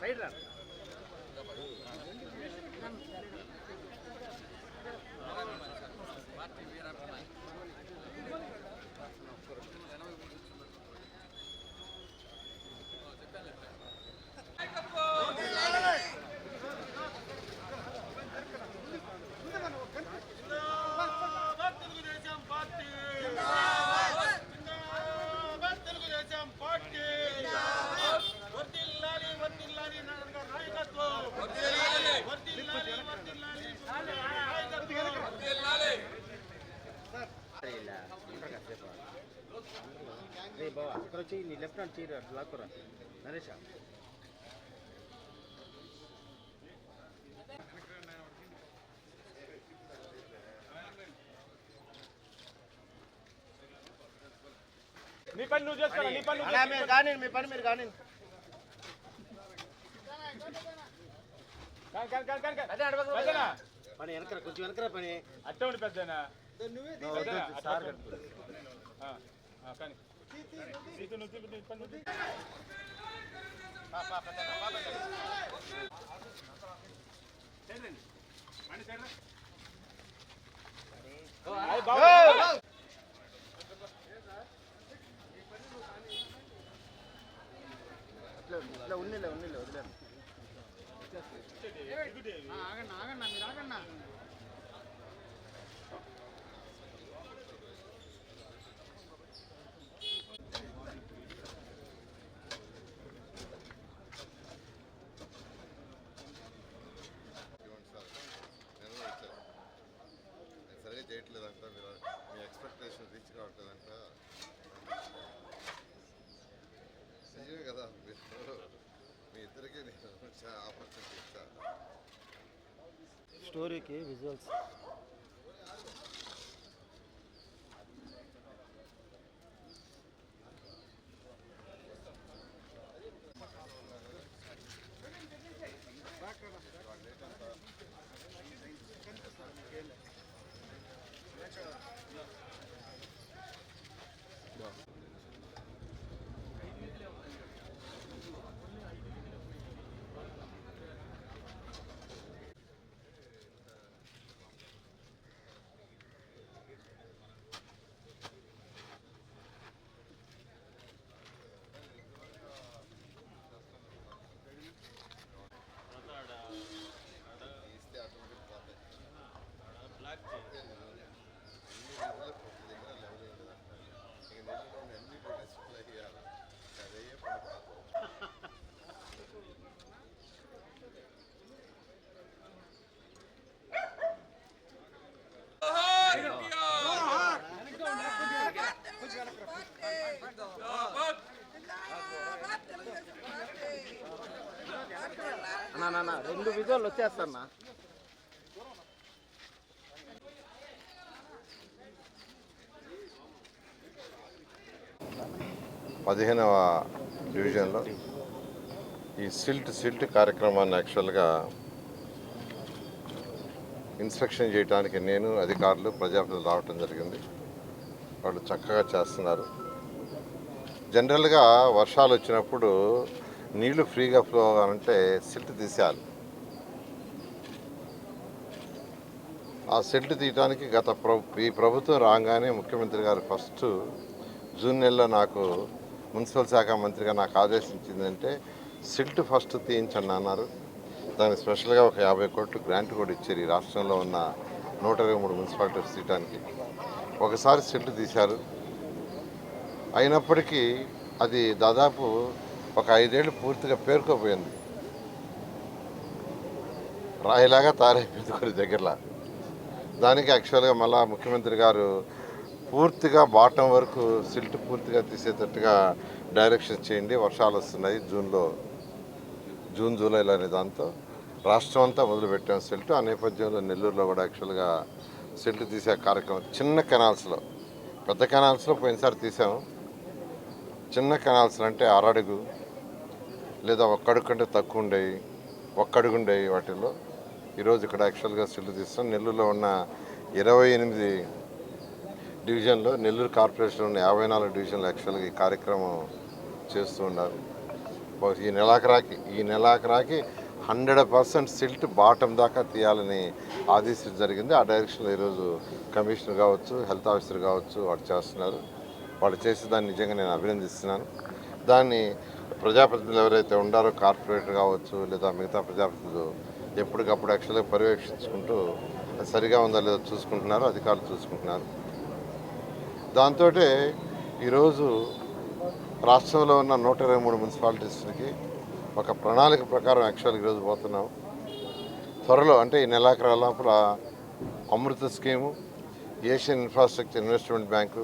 Side hand చీర లాక్కురా నరేష్ నీ పని నువ్వు చేసుకో నీ పని అలా మీరు కానీ మీ పని మీరు కానీ కాన్ కాన్ కాన్ కాన్. పెద్దనా? పని వెనకరా కొంచెం వెనకరా పని. అట్టే ఉండి పెద్దనా? సార్ కానీ. తీసు నువ్వు తీసు, నీ పని నువ్వు తీసు. అయ్ బాబు. ఆపర్చునిటీ ఇచ్చాను స్టోరీకి విజువల్స్ నాన్న రెండు విజువల్ వచ్చేస్తాన్నా. పదిహేనవ డివిజన్లో ఈ సిల్ట్ సిల్ట్ కార్యక్రమాన్ని యాక్చువల్గా ఇన్స్పెక్షన్ చేయడానికి నేను అధికారులు ప్రజాప్రతినిధులు రావటం జరిగింది. వాళ్ళు చక్కగా చేస్తున్నారు. జనరల్గా వర్షాలు వచ్చినప్పుడు నీళ్ళు ఫ్రీగా ఫ్లో అవ్వాలంటే సిల్ట్ తీసేయాలి. ఆ సిల్ట్ తీయడానికి గత ఈ ప్రభుత్వం రాగానే ముఖ్యమంత్రి గారు ఫస్ట్ జూన్ నెలలో నాకు మున్సిపల్ శాఖ మంత్రిగా నాకు ఆదేశించిందంటే సిల్ట్ ఫస్ట్ తీయించండి అన్నారు. దానికి స్పెషల్గా ఒక యాభై కోట్లు గ్రాంట్ కూడా ఇచ్చారు ఈ రాష్ట్రంలో ఉన్న నూట ఇరవై మూడు మున్సిపాలిటీస్ తీయటానికి. ఒకసారి సిల్ట్ తీశారు. అయినప్పటికీ అది దాదాపు ఒక ఐదేళ్ళు పూర్తిగా పేరుకోపోయింది. రాయిలాగా తయారైపోయింది కొన్ని దగ్గరలో. దానికి యాక్చువల్గా మళ్ళా ముఖ్యమంత్రి గారు పూర్తిగా బాటం వరకు సిల్ట్ పూర్తిగా తీసేటట్టుగా డైరెక్షన్ చేయండి వర్షాలు వస్తున్నాయి జూన్లో జూన్ జూలైలో అనే దాంతో. రాష్ట్రం అంతా మొదలుపెట్టాం సిల్ట్ ఆ నేపథ్యంలో నెల్లూరులో కూడా యాక్చువల్గా సిల్ట్ తీసే కార్యక్రమం చిన్న కెనాల్స్లో పెద్ద కెనాల్స్లో పోయినసారి తీసాము చిన్న కెనాల్స్ అంటే అరడుగు లేదా ఒక్కడుగు కంటే తక్కువ ఉండేవి ఒక్కడుగు ఉండేవి వాటిల్లో ఈరోజు ఇక్కడ యాక్చువల్గా సిల్లు తీస్తాం. నెల్లూరులో ఉన్న ఇరవై ఎనిమిది డివిజన్లో నెల్లూరు కార్పొరేషన్ ఉన్న యాభై నాలుగు డివిజన్లు యాక్చువల్గా ఈ కార్యక్రమం చేస్తూ ఉన్నారు. ఈ నెలాఖరాకి ఈ నెలాఖరాకి హండ్రెడ్ పర్సెంట్ సిల్ట్ బాటం దాకా తీయాలని ఆదేశించడం జరిగింది. ఆ డైరెక్షన్లో ఈరోజు కమిషనర్ కావచ్చు హెల్త్ ఆఫీసర్ కావచ్చు వాడు చేస్తున్నారు. వాళ్ళు చేసే దాన్ని నిజంగా నేను అభినందిస్తున్నాను. దాన్ని ప్రజాప్రతినిధులు ఎవరైతే ఉండారో కార్పొరేటర్ కావచ్చు లేదా మిగతా ప్రజాప్రతినిధులు ఎప్పటికప్పుడు యాక్చువల్గా పర్యవేక్షించుకుంటూ సరిగా ఉందా లేదో చూసుకుంటున్నారు అధికారులు చూసుకుంటున్నారు. దాంతో ఈరోజు రాష్ట్రంలో ఉన్న నూట ఇరవై మూడు మున్సిపాలిటీస్కి ఒక ప్రణాళిక ప్రకారం యాక్చువల్గా ఈరోజు పోతున్నాం. త్వరలో అంటే ఈ నెలాఖరు లోపల Amrut scheme Asian Infrastructure Investment Bank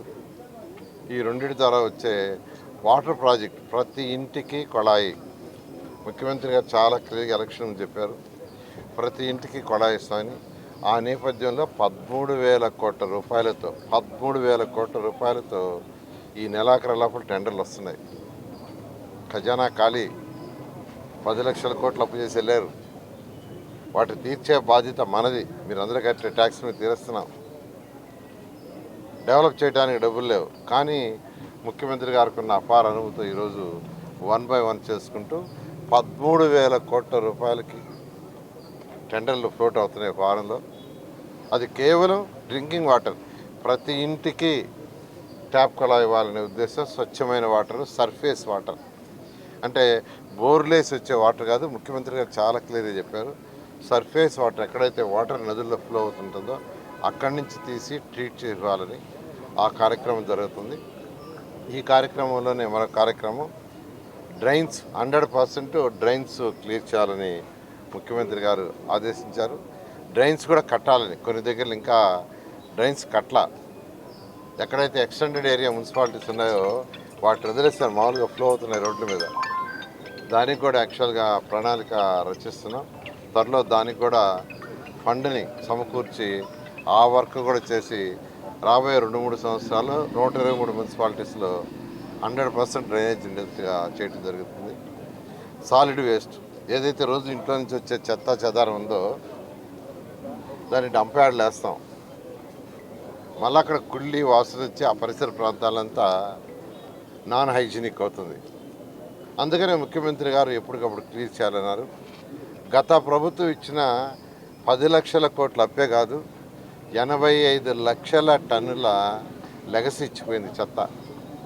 ఈ రెండింటి ద్వారా వచ్చే వాటర్ ప్రాజెక్ట్ ప్రతి ఇంటికి కొళాయి. ముఖ్యమంత్రి గారు చాలా క్లియర్గా ఎలక్షన్ చెప్పారు. ప్రతి ఇంటికి కొళాయి ఇస్తామని. ఆ నేపథ్యంలో పదమూడు వేల కోట్ల రూపాయలతో పదమూడు వేల కోట్ల రూపాయలతో ఈ నెలాఖరు లోపల టెండర్లు వస్తున్నాయి. ఖజానా ఖాళీ. పది లక్షల కోట్లు అప్పు చేసి వెళ్ళారు. వాటి తీర్చే బాధ్యత మనది. మీరు అందరూ కట్టే ట్యాక్స్ మీద తీరుస్తున్నాం. డెవలప్ చేయడానికి డబ్బులు లేవు. కానీ ముఖ్యమంత్రి గారికి ఉన్న అపార అనుభూతితో ఈరోజు వన్ బై వన్ చేసుకుంటూ పదమూడు వేల కోట్ల రూపాయలకి టెండర్లు ఫ్లోట్ అవుతున్నాయి ఫారెన్లో వారంలో. అది కేవలం డ్రింకింగ్ వాటర్. ప్రతి ఇంటికి ట్యాప్ కొలా ఇవ్వాలనే ఉద్దేశం స్వచ్ఛమైన వాటర్ సర్ఫేస్ వాటర్. అంటే బోర్లేసి వచ్చే వాటర్ కాదు ముఖ్యమంత్రి గారు చాలా క్లియర్గా చెప్పారు. సర్ఫేస్ వాటర్ ఎక్కడైతే వాటర్ నదుల్లో ఫ్లో అవుతుంటుందో అక్కడి నుంచి తీసి ట్రీట్ చేయాలని ఆ కార్యక్రమం జరుగుతుంది. ఈ కార్యక్రమంలోనే మరో కార్యక్రమం. Drains hundred percent drains clear చేయాలని ముఖ్యమంత్రి గారు ఆదేశించారు. డ్రైన్స్ కూడా కట్టాలని కొన్ని దగ్గరలు ఇంకా డ్రైన్స్ కట్ల ఎక్కడైతే ఎక్స్టెండెడ్ ఏరియా మున్సిపాలిటీస్ ఉన్నాయో వాటిని వదిలేస్తారు మామూలుగా ఫ్లో అవుతున్నాయి రోడ్ల మీద. దానికి కూడా యాక్చువల్గా ప్రణాళిక రచిస్తున్నాం. త్వరలో దానికి కూడా ఫండ్ని సమకూర్చి ఆ వర్క్ కూడా చేసి రాబోయే రెండు మూడు సంవత్సరాలు నూట ఇరవై మూడు మున్సిపాలిటీస్లో హండ్రెడ్ పర్సెంట్ డ్రైనేజ్ ఇండస్ట్రీగా చేయడం జరుగుతుంది. Solid waste. ఏదైతే రోజు ఇంట్లో నుంచి వచ్చే చెత్త చెదారం ఉందో దాన్ని డంప్ యార్డ్లు వేస్తాం. మళ్ళీ అక్కడ కుళ్ళి వాసన వచ్చి ఆ పరిసర ప్రాంతాలంతా నాన్ హైజీనిక్ అవుతుంది. అందుకనే ముఖ్యమంత్రి గారు ఎప్పటికప్పుడు క్లియర్ చేయాలన్నారు. గత ప్రభుత్వం ఇచ్చిన పది లక్షల కోట్ల అప్పే కాదు ఎనభై ఐదు లక్షల టన్నుల లెగసి ఇచ్చిపోయింది చెత్త.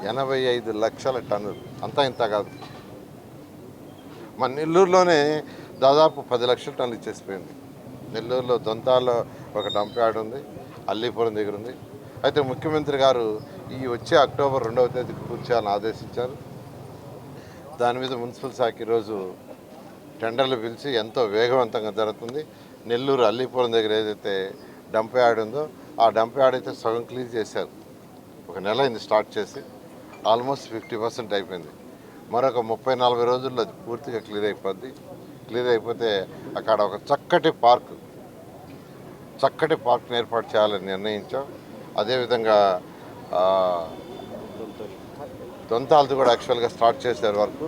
ఎనభై ఐదు లక్షల టన్నులు. అంతా ఇంత కాదు. మన నెల్లూరులోనే దాదాపు పది లక్షల టన్నులు ఇచ్చేసిపోయింది. నెల్లూరులో దొంతాలో ఒక డంప్ యార్డ్ ఉంది అల్లీపురం దగ్గర ఉంది. అయితే ముఖ్యమంత్రి గారు ఈ వచ్చే అక్టోబర్ రెండవ తేదీకి కూర్చోని ఆదేశించారు. దాని మీద మున్సిపల్ శాఖ ఈరోజు టెండర్లు పిలిచి ఎంతో వేగవంతంగా జరుగుతుంది. నెల్లూరు అల్లీపురం దగ్గర ఏదైతే డంప్ యార్డ్ ఉందో ఆ డంప్ యార్డ్ అయితే సగం క్లీన్ చేశారు. ఒక నెల అయింది స్టార్ట్ చేసి ఆల్మోస్ట్ ఫిఫ్టీ పర్సెంట్ అయిపోయింది. మరొక ముప్పై నలభై రోజుల్లో అది పూర్తిగా క్లియర్ అయిపోద్ది. క్లియర్ అయిపోతే అక్కడ ఒక చక్కటి పార్క్ చక్కటి పార్క్ని ఏర్పాటు చేయాలని నిర్ణయించాం. అదేవిధంగా దొంతాలది కూడా యాక్చువల్గా స్టార్ట్ చేశారు వరకు.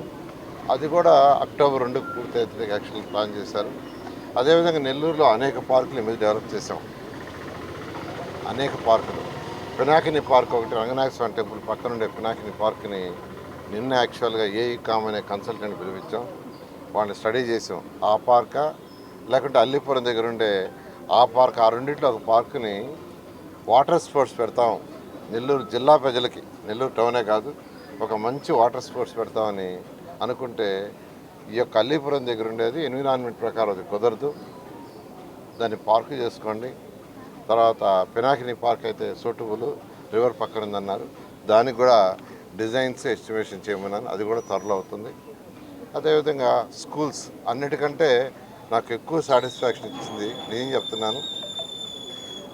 అది కూడా అక్టోబర్ రెండుకు పూర్తి అయితే యాక్చువల్ ప్లాన్ చేశారు. అదేవిధంగా నెల్లూరులో అనేక పార్కులు మేము డెవలప్ చేసాం అనేక పార్కులు. పినాకిని పార్క్ ఒకటి రంగనాథ స్వామి టెంపుల్ పక్కన ఉండే పినాకిని పార్క్ని నిన్న యాక్చువల్గా ఏఈ కామ్ అనే కన్సల్టెంట్ పిలిపించాం. వాళ్ళని స్టడీ చేసాం. ఆ పార్కా లేకుంటే అల్లిపురం దగ్గర ఉండే ఆ పార్క్ ఆ రెండింటిలో ఒక పార్కుని వాటర్ స్పోర్ట్స్ పెడతాం. నెల్లూరు జిల్లా ప్రజలకి నెల్లూరు టౌనే కాదు ఒక మంచి వాటర్ స్పోర్ట్స్ పెడతామని అనుకుంటే ఈ యొక్క అల్లీపురం దగ్గర ఉండేది ఎన్విరాన్మెంట్ ప్రకారం అది కుదరదు. దాన్ని పార్కు చేసుకోండి. తర్వాత పినాకిని పార్క్ అయితే సూటబుల్ రివర్ పక్కన ఉందన్నారు. దానికి కూడా డిజైన్స్ ఎస్టిమేషన్ చేయమన్నాను. అది కూడా త్వరలో అవుతుంది. అదేవిధంగా స్కూల్స్ అన్నిటికంటే నాకు ఎక్కువ సాటిస్ఫాక్షన్ ఇచ్చింది నేను చెప్తున్నాను.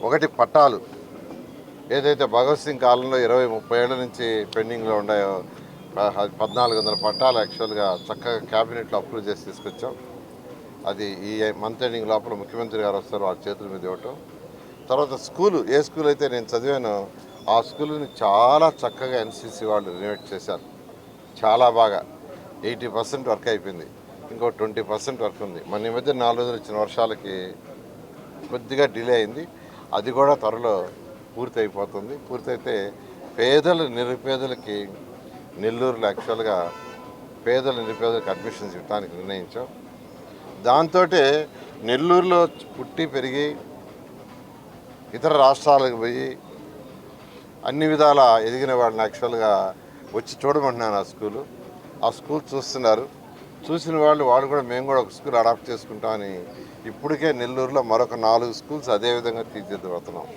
ఒకటి పట్టాలు. ఏదైతే భగత్ సింగ్ కాలంలో ఇరవై ముప్పై ఏళ్ళ నుంచి పెండింగ్లో ఉన్నాయో పద్నాలుగు వందల పట్టాలు యాక్చువల్గా చక్కగా క్యాబినెట్లో అప్రూవ్ చేసి తీసుకొచ్చాం. అది ఈ మంత్ ఎండింగ్ లోపల ముఖ్యమంత్రి గారు వస్తారు వాళ్ళ చేతుల మీద ఇవ్వటం. తర్వాత స్కూలు ఏ స్కూల్ అయితే నేను చదివానో ఆ స్కూల్ని చాలా చక్కగా ఎన్సీసీ వాళ్ళు రినోవేట్ చేశారు. చాలా బాగా. ఎయిటీ పర్సెంట్ వర్క్ అయిపోయింది. ఇంకో ట్వంటీ పర్సెంట్ వర్క్ ఉంది. మన ఈ మధ్య నాలుగు రోజులు ఇచ్చిన వర్షాలకి కొద్దిగా డిలే అయింది. అది కూడా త్వరలో పూర్తి అయిపోతుంది పూర్తయితే పేదలు నిరుపేదలకి నెల్లూరులో యాక్చువల్గా పేదల నిరుపేదలకు అడ్మిషన్స్ ఇవ్వడానికి నిర్ణయించాం. దాంతో నెల్లూరులో పుట్టి పెరిగి ఇతర రాష్ట్రాలకు పోయి అన్ని విధాల ఎదిగిన వాళ్ళని యాక్చువల్గా వచ్చి చూడమంటున్నాను ఆ స్కూలు. ఆ స్కూల్ చూస్తున్నారు. చూసిన వాళ్ళు వాళ్ళు కూడా మేము కూడా ఒక స్కూల్ అడాప్ట్ చేసుకుంటామని ఇప్పటికే నెల్లూరులో మరొక నాలుగు స్కూల్స్ అదే విధంగా తీర్చిదిద్దుతున్నాం.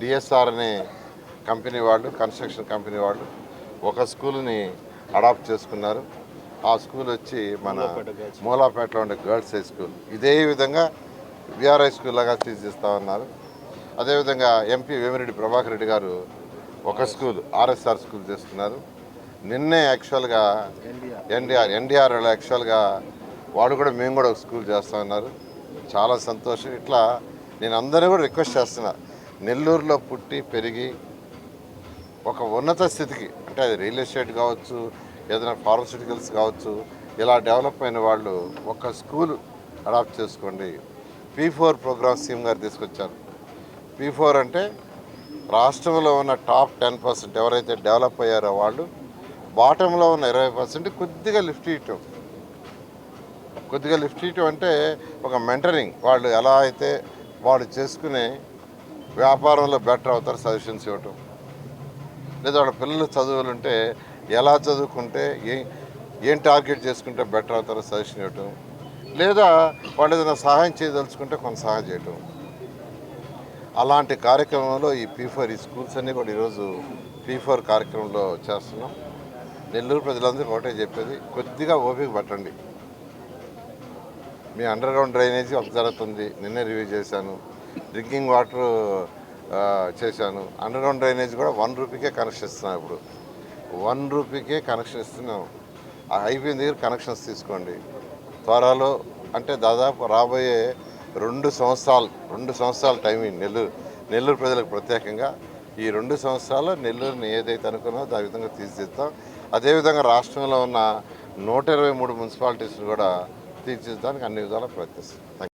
డిఎస్ఆర్ అనే కంపెనీ వాళ్ళు కన్స్ట్రక్షన్ కంపెనీ వాళ్ళు ఒక స్కూల్ని అడాప్ట్ చేసుకున్నారు. ఆ స్కూల్ వచ్చి మన మూలాపేటలో ఉండే గర్ల్స్ హై స్కూల్. ఇదే విధంగా విఆర్ఐ స్కూల్ లాగా తీర్చిదిస్తామన్నారు అదేవిధంగా ఎంపీ వేమిరెడ్డి ప్రభాకర్ రెడ్డి గారు ఒక స్కూల్ ఆర్ఎస్ఆర్ స్కూల్ చేస్తున్నారు. నిన్నే యాక్చువల్గా ఎన్డీఆర్ ఎన్డీఆర్ యాక్చువల్గా వాడు కూడా మేము కూడా ఒక స్కూల్ చేస్తామన్నారు చాలా సంతోషం. ఇట్లా నేను అందరూ కూడా రిక్వెస్ట్ చేస్తున్నా. నెల్లూరులో పుట్టి పెరిగి ఒక ఉన్నత స్థితికి అంటే అది రియల్ ఎస్టేట్ కావచ్చు ఏదైనా ఫార్మస్యూటికల్స్ కావచ్చు ఇలా డెవలప్ అయిన వాళ్ళు ఒక స్కూల్ అడాప్ట్ చేసుకోండి. పీ ఫోర్ ప్రోగ్రామ్ సీఎం గారు తీసుకొచ్చారు. పీ ఫోర్ అంటే రాష్ట్రంలో ఉన్న టాప్ టెన్ పర్సెంట్ ఎవరైతే డెవలప్ అయ్యారో వాళ్ళు బాటంలో ఉన్న ఇరవై పర్సెంట్ కొద్దిగా లిఫ్ట్ ఇవ్వటం కొద్దిగా లిఫ్ట్ ఇవ్వటం అంటే ఒక మెంటరింగ్. వాళ్ళు ఎలా అయితే వాళ్ళు చేసుకునే వ్యాపారంలో బెటర్ అవుతారు సజెషన్స్ ఇవ్వటం. లేదా వాళ్ళ పిల్లలు చదువులుంటే ఎలా చదువుకుంటే ఏ ఏం టార్గెట్ చేసుకుంటే బెటర్ అవుతారో సజెషన్ ఇవ్వటం. లేదా వాళ్ళు ఏదైనా సహాయం చేయదలుచుకుంటే కొంత సహాయం చేయటం. అలాంటి కార్యక్రమంలో ఈ పీ ఫోర్ ఈ స్కూల్స్ అన్నీ కూడా ఈరోజు పీ ఫోర్ కార్యక్రమంలో చేస్తున్నాం. నెల్లూరు ప్రజలందరికీ ఒకటే చెప్పేది కొద్దిగా ఓపిక పట్టండి. మీ అండర్ గ్రౌండ్ డ్రైనేజీ ఒక జరుగుతుంది నిన్నే రివ్యూ చేశాను డ్రింకింగ్ వాటర్ చేశాను. అండర్ గ్రౌండ్ డ్రైనేజ్ కూడా వన్ రూపీకే కనెక్షన్ ఇస్తున్నాం ఇప్పుడు. వన్ రూపీకే కనెక్షన్ ఇస్తున్నాం. ఆ హైవే దగ్గర కనెక్షన్స్ తీసుకోండి. త్వరలో అంటే దాదాపు రాబోయే రెండు సంవత్సరాలు రెండు సంవత్సరాల టైమింగ్ నెల్లూరు నెల్లూరు ప్రజలకు ప్రత్యేకంగా ఈ రెండు సంవత్సరాలు నెల్లూరుని ఏదైతే అనుకున్నామో దాని విధంగా తీర్చిదిద్దాం. అదేవిధంగా రాష్ట్రంలో ఉన్న నూట ఇరవై మూడు మున్సిపాలిటీస్ని కూడా తీర్చిదిద్దడానికి అన్ని విధాలా ప్రయత్నిస్తాం